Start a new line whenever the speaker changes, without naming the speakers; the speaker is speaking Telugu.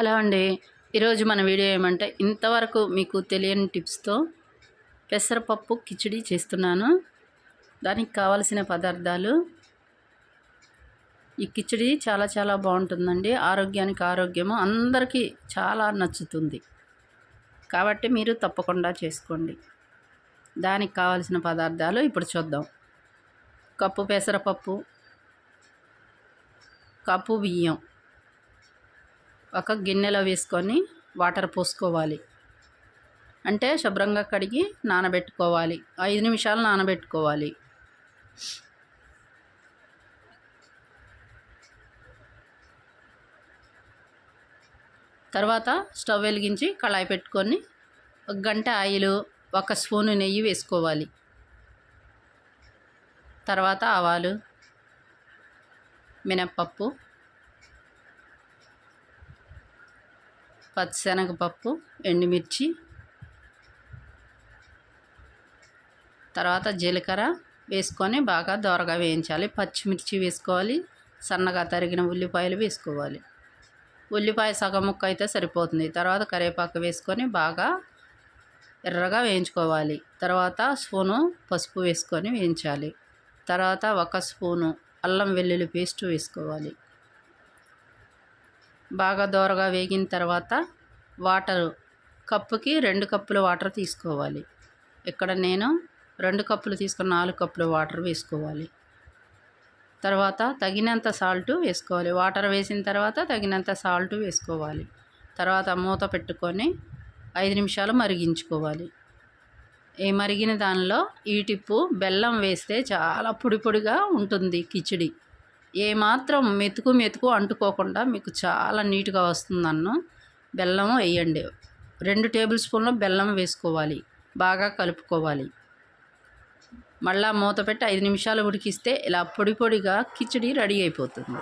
హలో అండి. ఈరోజు మన వీడియో ఏమంటే ఇంతవరకు మీకు తెలియని టిప్స్తో పెసరపప్పు కిచిడి చేస్తున్నాను. దానికి కావలసిన పదార్థాలు. ఈ కిచిడి చాలా చాలా బాగుంటుందండి. ఆరోగ్యానికి ఆరోగ్యము అందరికీ చాలా నచ్చుతుంది. కాబట్టి మీరు తప్పకుండా చేసుకోండి. దానికి కావలసిన పదార్థాలు ఇప్పుడు చూద్దాం. కప్పు పెసరపప్పు. కప్పు బియ్యం. ఒక గిన్నెలో వేసుకొని వాటర్ పోసుకోవాలి. అంటే శుభ్రంగా కడిగి నానబెట్టుకోవాలి. ఐదు నిమిషాలు నానబెట్టుకోవాలి. తర్వాత స్టవ్ వెలిగించి కళాయి పెట్టుకొని ఒక గంట ఆయిల్ ఒక స్పూను నెయ్యి వేసుకోవాలి. తర్వాత ఆవాలు మినప్పప్పు పచ్చిశనగపప్పు ఎండుమిర్చి తర్వాత జీలకర్ర వేసుకొని బాగా దోరగా వేయించాలి. పచ్చిమిర్చి వేసుకోవాలి. సన్నగా తరిగిన ఉల్లిపాయలు వేసుకోవాలి. ఉల్లిపాయ సగం ముక్క అయితే సరిపోతుంది. తర్వాత కరివేపాకు వేసుకొని బాగా ఎర్రగా వేయించుకోవాలి. తర్వాత స్పూను పసుపు వేసుకొని వేయించాలి. తర్వాత ఒక స్పూను అల్లం వెల్లుల్లి పేస్ట్ వేసుకోవాలి. బాగా దోరగా వేగిన తర్వాత వాటరు కప్పుకి రెండు కప్పుల వాటర్ తీసుకోవాలి. ఇక్కడ నేను రెండు కప్పులు తీసుకుని నాలుగు కప్పులు వాటర్ వేసుకోవాలి. తర్వాత తగినంత సాల్ట్ వేసుకోవాలి. వాటర్ వేసిన తర్వాత తగినంత సాల్ట్ వేసుకోవాలి. తర్వాత మూత పెట్టుకొని ఐదు నిమిషాలు మరిగించుకోవాలి. ఈ మరిగిన దానిలో ఈ టిప్పు బెల్లం వేస్తే చాలా పొడి పొడిగా ఉంటుంది కిచిడి. ఏమాత్రం మెతుకు మెతుకు అంటుకోకుండా మీకు చాలా నీట్గా వస్తుందన్ను బెల్లం వేయండి. రెండు టేబుల్ స్పూన్లు బెల్లం వేసుకోవాలి. బాగా కలుపుకోవాలి. మళ్ళా మూత పెట్టి ఐదు నిమిషాలు ఉడికిస్తే ఇలా పొడి పొడిగా కిచడీ రెడీ అయిపోతుంది.